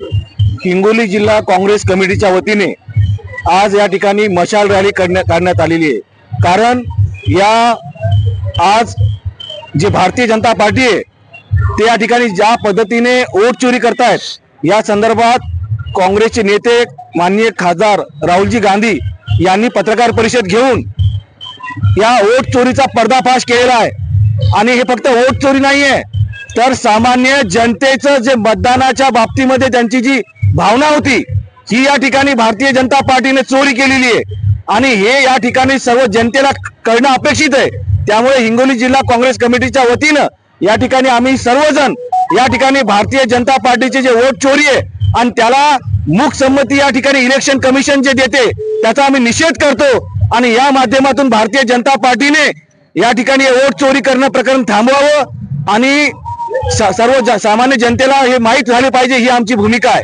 हिंगोली जिल्हा काँग्रेस कमिटीच्या वतीने आज या ठिकाणी मशाल रॅली करण्यात काढण्यात आलेली आहे. कारण या आज जे भारतीय जनता पार्टी आहे ते या ठिकाणी ज्या पद्धतीने ओट चोरी करतायत या संदर्भात काँग्रेसचे नेते माननीय खासदार राहुलजी गांधी यांनी पत्रकार परिषद घेऊन या ओट चोरीचा पर्दाफाश केलेला आहे. आणि हे फक्त ओट चोरी नाही आहे तर सामान्य जनतेचं जे मतदानाच्या बाबतीमध्ये त्यांची जी भावना होती ही या ठिकाणी भारतीय जनता पार्टीने चोरी केलेली आहे. आणि हे या ठिकाणी सर्व जनतेला कळणं अपेक्षित आहे. त्यामुळे हिंगोली जिल्हा काँग्रेस कमिटीच्या वतीनं या ठिकाणी आम्ही सर्वजण या ठिकाणी भारतीय जनता पार्टीचे जे वोट चोरी आहे आणि त्याला मूक संमती या ठिकाणी इलेक्शन कमिशन जे देते त्याचा आम्ही निषेध करतो. आणि या माध्यमातून भारतीय जनता पार्टीने या ठिकाणी वोट चोरी करणं प्रकरण थांबवावं. आणि सर्व सामान्य जनतेला हे माहीत झाले पाहिजे ही आमची भूमिका आहे.